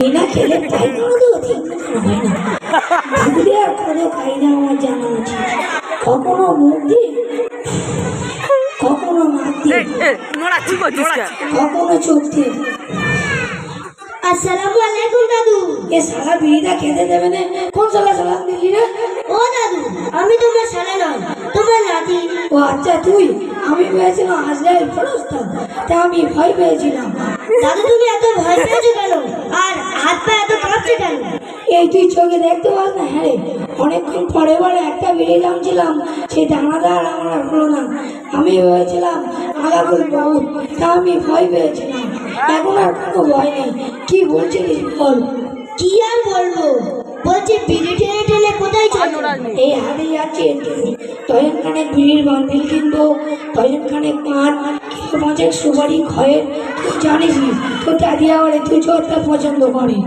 খেলে হয় না আর কোনো কায়দা আমার জানা আছে কখনো মুখ দিয়ে কখনো নাক দিয়ে কখনো চোখ। দিয়ে আসসালামু আলাইকুম দাদু। এ সারা বিড়িটা খেতে দেবে না। কোন সালা সালাম দিলি রে? ও দাদু আমি তোমার ছেলে নয় তোমার নাতি। ও আচ্ছা তুই আমি পেয়েছিলাম আজরাইল ফেরস্তা। তা আমি ভয় পেয়েছিলাম। দাদু তুমি এত ভয় পেয়েছ কেন? আর হাত পা এত কাঁপছে কেন? এই তুই চোখে দেখতে পাস না? হ্যাঁ অনেকক্ষণ পরে পরে একটা বিড়ি দামছিলাম সেই দানাদার আমার আর হলো না। আমি ভেবেছিলাম আগাগুল বহুত তা আমি ভয় পেয়েছিলাম। এখন আর কোনো ভয় নেই। কি বলছিলিস বল? কি আর বলব? বলছি বিড়ি টেনে টেনে কোথায় চলো এই হাতে যাচ্ছে দশজন খানে বিড়ির বান্ডিল কিনবো দশজন খানে পান পাঁচেক সুপারি খয়ের তুই জানিস তো দাদি আবার তুই চোরটা পছন্দ করে।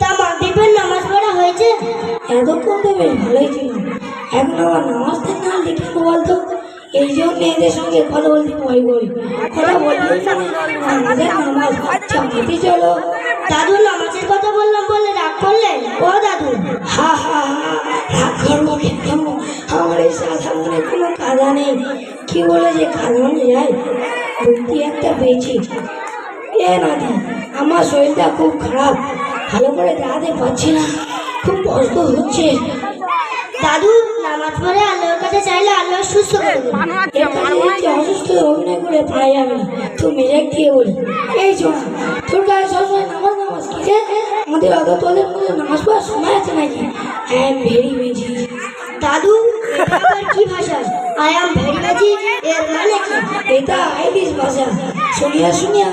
তা মাগরিবের নামাজ পড়া হয়েছে? এতক্ষণ তো বেশ ভালোই ছিল। এখন আমার নামাজ থেকে না লিখে বলতো এই জন্য এদের সঙ্গে কথা বলতে ভয় করি কথা বলতে আমাদের নামাজ চাপাতে চলো দাদু কাদা নেই কি বলে যে কাঁদানো যায় বুদ্ধি একটা পেয়েছি। এ নাদি আমার শরীরটা খুব খারাপ। ভালো করে দাঁড়াতে পারছি না। খুব কষ্ট হচ্ছে। দাদু নামাজ পড়ে আল্লাহর কাছে চাইলে আল্লাহ সুস্থ করে অসুস্থ অভিনয় করে পারা যাবে না। তো মেজাক দিয়ে বলি। এই ছোড়া তোর কাছে সবসময় নামাজ নামাজ কি রে আমাদের অত তোদের মধ্যে নামাজ পড়ার সময় আছে নাকি? হ্যাঁ ভেরি মেজি দাদু শুনিয়া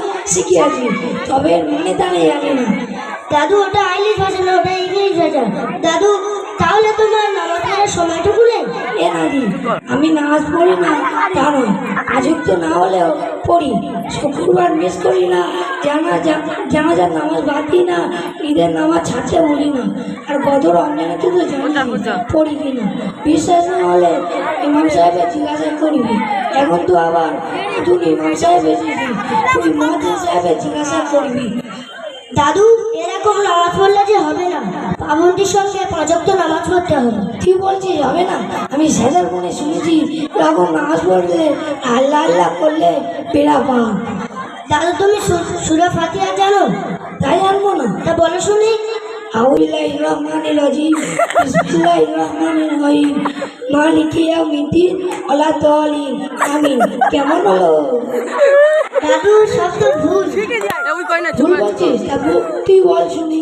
না দাদু ওটা আইলিশ ভাষা না ওটা ইংলিশ ভাষা দাদু তাহলে তোমার নামাজ পড়ার সময়টুকু নেই এ আমি নামাজ পড়ি না নয়। আজকে তো না হলেও পড়ি শুক্রবার মিস করি না জানা জানাজার নামাজ বাদ দিই না ঈদের নামাজ ছাড়তে বলি না আর গত রমজানে তুই তো জানিস পড়ি কি না। বিশ্বাস না হলে ইমাম সাহেবের জিজ্ঞাসা করবি এখন তো আবার নতুন ইমাম সাহেব এসেছি তুই মহাজিন সাহেবের জিজ্ঞাসা করবি। দাদু এরকম নামাজ পড়লে যে হবে না। পাবন্দির সঙ্গে পাঁচক নামাজ পড়তে হবে। কি বলছিস হবে না? আমি সেজার মনে শুনেছি এরকম নামাজ পড়লে আল্লাহ আল্লাহ করলে পেড়া পাও দাদু তুমি সুরা ফাতিহা জানো? তাই জানব না। তা বলো শুনি। আউলিল্লাহি রহমানির রহিম বিসমিল্লাহির রহমানির রহিম মালিকি ইয়াউমিদ্দিন ওয়ালা দালিন আমিন। কেমন হলো? দাদু সব তো ভুল। ওই কই না ভুল বলছিস তা তুই বল শুনি।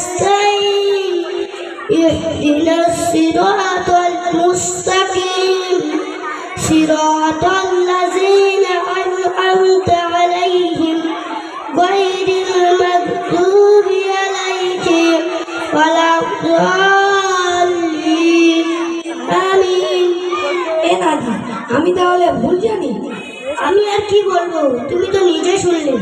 نستعين اهدنا الصراط المستقيم صراط الذين أنعمت عليهم غير المغضوب عليهم ولا الضالين آمين এ নাদি আমি তাহলে ভুল জানি আমি আর কি বলবো তুমি তো নিজে শুনলে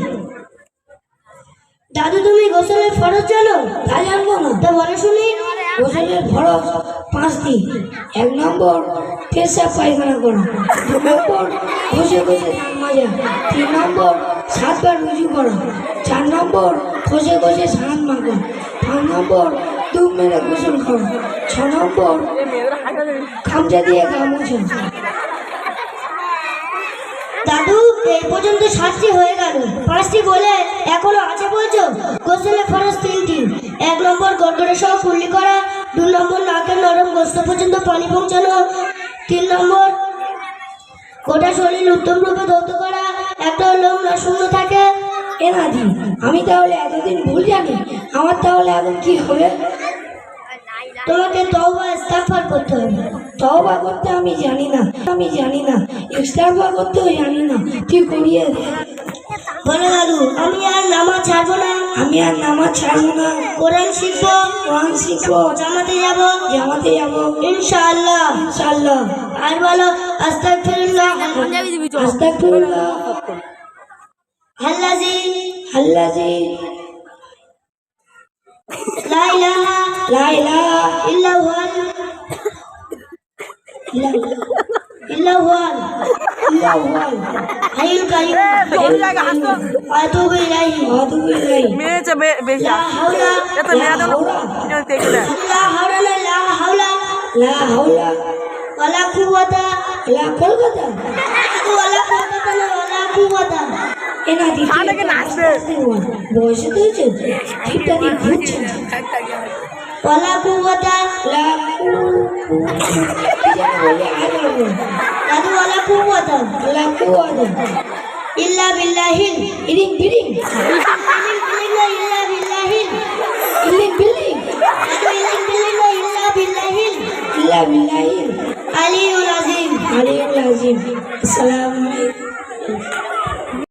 দাদু, তুমি গোসলের ফরজ জানো? তাই জানব না তা বলো শুনি। গোসলের খরচ পাঁচটি। এক নম্বর পেশাব পায়খানা করা। দু নম্বর ঘষে ঘষে দাঁত মাজা। তিন নম্বর, সাতবার রুজু করা। চার নম্বর ঘষে ঘষে স্নান মাখা। পাঁচ নম্বর ডুব মেরে গোসল করা। ছ নম্বর, খামচা দিয়ে গা দাদু, এই পর্যন্ত সাতটি হয়ে গেল। পাঁচটি বলে সহ কুল্লি করা। দু নম্বর নাকের নরম গোস্ত পর্যন্ত পানি পৌঁছানো। তিন নম্বর, গোটা শরীর উত্তম রূপে ধৌত করা। একটা লোক না শূন্য থাকে। এ নাদি আমি তাহলে এতদিন ভুল জানি। আমার তাহলে এখন কি হবে? তোমাকে তওবা ইস্তেগফার করতে হবে। তওবা করতে আমি জানি না, আমি জানি না। ইস্তাগফার করতেও জানি না। তুই করিয়ে দে বলো দাদু আমি আর নামাজ ছাড়বো না। আমি আর নামাজ ছাড়বো না। কোরআন শিখব? কোরআন শিখব। জামাতে যাব? জামাতে যাব। ইনশাআল্লাহ। ইনশাআল্লাহ। আর বলো আস্তাগফিরুল্লাহ। আস্তাগফিরুল্লাহ। আল্লাযী আল্লাযী লা ইলাহা লা ইলাহা ইল্লা হুয়াল ইল্লা হুয়াল হাইয়ুল কাইয়্যুম ওই জায়গা হাসতো আতুবু ইলাইহি আতুবু ইলাইহি মেরেছে বে- বেশি। লা হাওলা এত মেরে দেন দেখে দেয়? লা হাওলা না লা হাওলা লা হাওলা। ওয়ালা কুওয়াতা লা কলকাতা। ওয়ালা না ওয়ালা কুওয়াতা। এনা দি আটাকে নাচবে। বয়সে তো হয়েছে? ঠিকটা ঘুরছে। ওয়ালা কুওয়াতা লা কু কি যেন বলে আর বলব দাদু ওয়ালা কুওয়াতা লা কুয়াদা ইল্লা বিল্লাহিল ইরিং বিরিং ইলিম বিলিং না ইল্লা বিল্লাহিল ইলিং বিলিং দাদু ইলিম বিলিং